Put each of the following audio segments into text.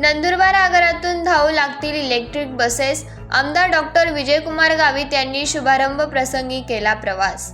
नंदुरबार आगारातून धावू लागतील इलेक्ट्रिक बसेस. आमदार डॉक्टर विजयकुमार गावित यांनी शुभारंभ प्रसंगी केला प्रवास.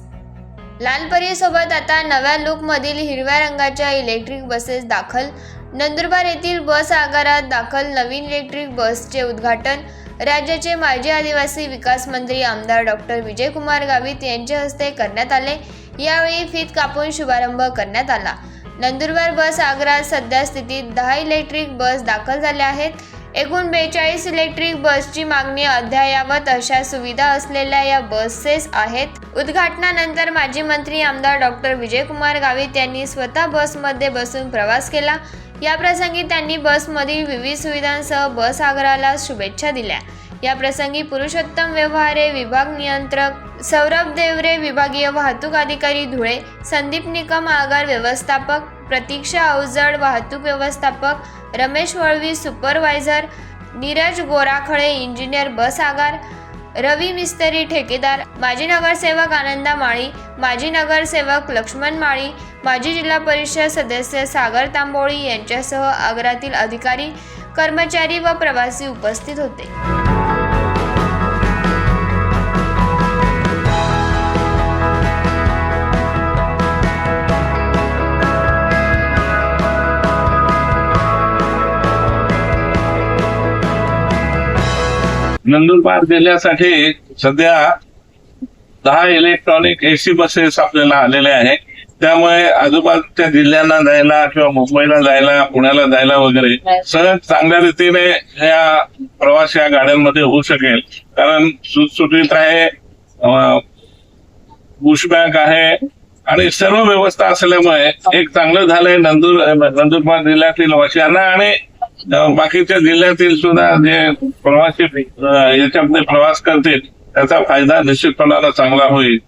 लालपरीसोबत आता नव्या लुकमधील हिरव्या रंगाच्या इलेक्ट्रिक बसेस दाखल. नंदुरबार येथील बस आगारात दाखल नवीन इलेक्ट्रिक बसचे उद्घाटन. राज्याचे माजी आदिवासी विकास मंत्री आमदार डॉक्टर विजयकुमार गावित यांच्या हस्ते करण्यात आले. यावेळी फीत कापून शुभारंभ करण्यात आला. नंदुरबार बस आगारात सध्या स्थितीत दहा इलेक्ट्रिक बस दाखल झाल्या आहेत. एकूण बेचाळीस इलेक्ट्रिक बसची मागणी अद्ययावत अशा सुविधा असलेल्या या बसेस आहेत. उद्घाटनानंतर माजी मंत्री आमदार डॉक्टर विजयकुमार गावित यांनी स्वतः बसमध्ये बसून प्रवास केला. याप्रसंगी त्यांनी बसमधील विविध सुविधांसह बस आगाराला शुभेच्छा दिल्या. या प्रसंगी पुरुषोत्तम व्यवहारे विभाग नियंत्रक सौरभ देवरे विभागीय वाहतूक अधिकारी धुळे संदीप निकम आगार व्यवस्थापक प्रतीक्षा अवजड वाहतूक व्यवस्थापक Ramesh Valvi supervisor Neeraj Gorakhale engineer bus आगार रवी मिस्तरी ठेकेदार माजी नगरसेवक आनंदा माळी माजी नगरसेवक लक्ष्मण माळी माजी जिल्हा परिषद सदस्य सागर तांबोळी यांच्यासह आगारातील अधिकारी कर्मचारी व प्रवासी उपस्थित होते. नंदुरबार जिल्ह्यासाठी सध्या दहा इलेक्ट्रॉनिक एसी बसेस आपल्याला आलेल्या आहेत. त्यामुळे आजूबाजूच्या जिल्ह्यांना जायला किंवा मुंबईला जायला पुण्याला जायला वगैरे सहज चांगल्या रीतीने या प्रवास या गाड्यांमध्ये होऊ शकेल. कारण सुटसुटीत आहे बुश बँक आहे आणि सर्व व्यवस्था असल्यामुळे एक चांगलं झालंय नंदुर नंदुरबार जिल्ह्यातील वाशियांना आणि बाकीच्या जिल्ह्यातील सुद्धा जे प्रवासी याच्यामध्ये प्रवास करतील त्याचा फायदा निश्चितपणाला चांगला होईल.